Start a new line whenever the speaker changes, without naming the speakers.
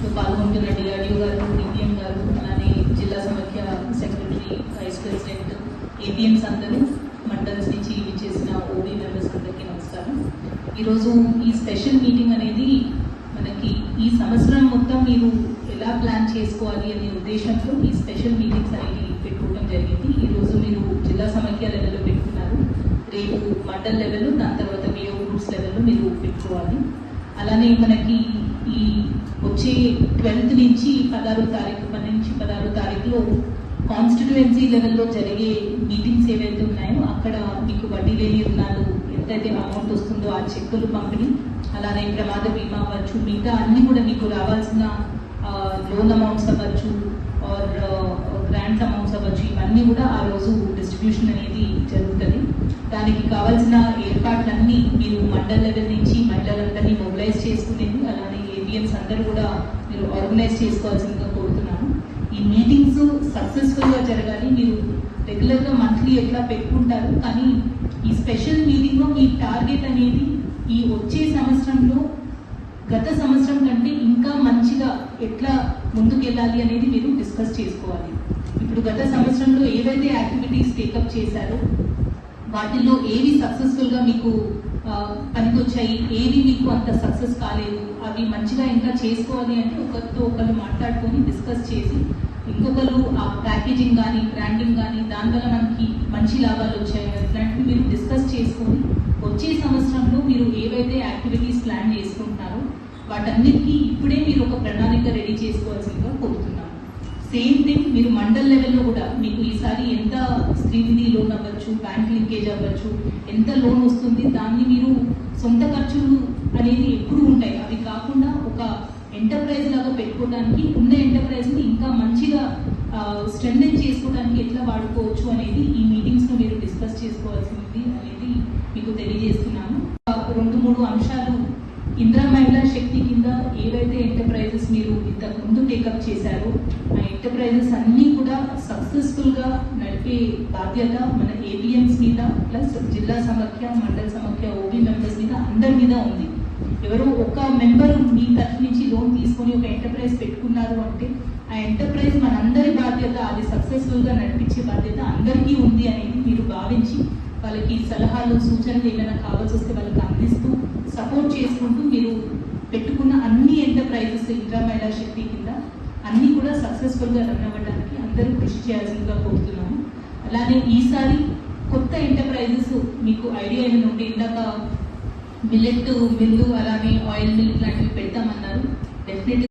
So పాల్గొంటున్న DRDO గారు DPM గారు అలానే జిల్లా సమాఖ్య సెక్రటరీ వైస్ ప్రెసిడెంట్ ఏపీఎంస్ అందరూ మండల్స్ నుంచి చేసిన ఓబీ మెంబర్స్ అందరికీ నమస్కారం. ఈరోజు ఈ స్పెషల్ మీటింగ్ అనేది మనకి ఈ సంవత్సరం మొత్తం మీరు ఎలా ప్లాన్ చేసుకోవాలి అనే ఉద్దేశంతో ఈ స్పెషల్ మీటింగ్స్ అనేవి పెట్టుకోవడం జరిగింది. ఈరోజు మీరు జిల్లా సమాఖ్య లెవెల్లో పెట్టుకున్నారు. రేపు మండల్ లెవెల్ దాని తర్వాత వియో గ్రూప్స్ లెవెల్లో మీరు పెట్టుకోవాలి. అలానే మనకి వచ్చే ట్వెల్త్ నుంచి పదహారు తారీఖు పన్నెండు నుంచి పదహారు తారీఖులో కాన్స్టిట్యువెన్సీ లెవెల్లో జరిగే మీటింగ్స్ ఏవైతే ఉన్నాయో అక్కడ మీకు వడ్డీ లేని రుణాలు ఎంతైతే అమౌంట్ వస్తుందో ఆ చెక్కులు పంపిణీ అలానే ప్రమాద బీమా అవ్వచ్చు మిగతా అన్ని కూడా మీకు రావాల్సిన లోన్ అమౌంట్స్ అవ్వచ్చు ఆర్ గ్రాంట్స్ అమౌంట్స్ అవ్వచ్చు ఇవన్నీ కూడా ఆ రోజు డిస్ట్రిబ్యూషన్ అనేది జరుగుతుంది. దానికి కావాల్సిన ఏర్పాట్లన్నీ మీరు మండల్ లెవెల్ నుంచి మహిళలందరినీ మొబిలైజ్ చేసుకునే ఇండియన్స్ అందరూ కూడా మీరు ఆర్గనైజ్ చేసుకోవాల్సిందిగా కోరుతున్నాను. ఈ మీటింగ్స్ సక్సెస్ఫుల్గా జరగాలి. మీరు రెగ్యులర్గా మంత్లీ ఎట్లా పెట్టుకుంటారు? కానీ ఈ స్పెషల్ మీటింగ్లో మీ టార్గెట్ అనేది ఈ వచ్చే సంవత్సరంలో గత సంవత్సరం కంటే ఇంకా మంచిగా ఎట్లా ముందుకెళ్ళాలి అనేది మీరు డిస్కస్ చేసుకోవాలి. ఇప్పుడు గత సంవత్సరంలో ఏవైతే యాక్టివిటీస్ టేకప్ చేశారో వాటిల్లో ఏవి సక్సెస్ఫుల్ పనికొచ్చాయి ఏది మీకు అంత సక్సెస్ కాలేదు? అవి మంచిగా ఇంకా చేసుకోవాలి అంటే ఒకరితో ఒకరు మాట్లాడుకొని డిస్కస్ చేసి ఇంకొకరు ఆ ప్యాకేజింగ్ కానీ బ్రాండింగ్ కానీ దానివల్ల మనకి మంచి లాభాలు వచ్చాయి. ఇట్లాంటివి మీరు డిస్కస్ చేసుకొని వచ్చే సంవత్సరంలో మీరు ఏవైతే యాక్టివిటీస్ ప్లాన్ చేసుకుంటున్నారో వాటన్నిటికీ ఇప్పుడే మీరు ఒక ప్రణాళిక రెడీ చేసుకోవాల్సిందిగా కోరుతున్నాను. సేమ్ థింగ్ మీరు మండల్ లెవెల్లో కూడా మీకు ఈసారి ఎంత స్త్రీనిధి లోన్ అవ్వచ్చు బ్యాంక్ లింకేజ్ అవ్వచ్చు ఎంత లోన్ వస్తుంది దాన్ని మీరు సొంత ఖర్చులు అనేది ఎప్పుడు ఉంటాయి. అవి కాకుండా ఒక ఎంటర్ప్రైజ్ లాగా పెట్టుకోవడానికి ఉన్న ఎంటర్ప్రైజ్ని ఇంకా మంచిగా స్ట్రెంగ్ చేసుకోవడానికి ఎట్లా వాడుకోవచ్చు అనేది ఈ మీటింగ్స్లో మీరు డిస్కస్ చేసుకోవాల్సింది అనేది మీకు తెలియజేస్తుంది ఆ, రెండు మూడు అంశాలు ఇందిరా మహిళా శక్తి కింద ఏవైతే ఎంటర్ప్రైజెస్ మీరు ఇంతకు ముందు టేకప్ చేశారో ఆ ఎంటర్ప్రైజెస్ అన్నీ కూడా సక్సెస్ఫుల్గా నడిపే బాధ్యత మన ఏబిఎంస్ మీద ప్లస్ జిల్లా సమాఖ్య మండల సమాఖ్య ఓబీ మెంబర్స్ మీద అందరి మీద ఉంది. ఎవరో ఒక మెంబర్ మీ తరఫు నుంచి లోన్ తీసుకొని ఒక ఎంటర్ప్రైజ్ పెట్టుకున్నారు అంటే ఆ ఎంటర్ప్రైజ్ మనందరి బాధ్యత అది సక్సెస్ఫుల్గా నడిపించే బాధ్యత అందరికీ ఉంది అనేది మీరు భావించి వాళ్ళకి సలహాలు సూచనలు ఏమైనా కావాల్సి వస్తే వాళ్ళకి అందిస్తూ సపోర్ట్ చేసుకుంటూ మీరు ఎంటర్ప్రైజెస్ ఇంద్రా మహిళా శక్తి కింద అన్ని కూడా సక్సెస్ఫుల్గా రన్ అవ్వడానికి అందరూ కృషి చేయాల్సిందిగా కోరుతున్నాము. అలానే ఈసారి కొత్త ఎంటర్ప్రైజెస్ మీకు ఐడియా ఏమైనా ఉంటే ఇందాక మిల్లెట్ మిల్లు అలానే ఆయిల్ మిల్ లాంటివి పెడతామన్నారు. డెఫినెట్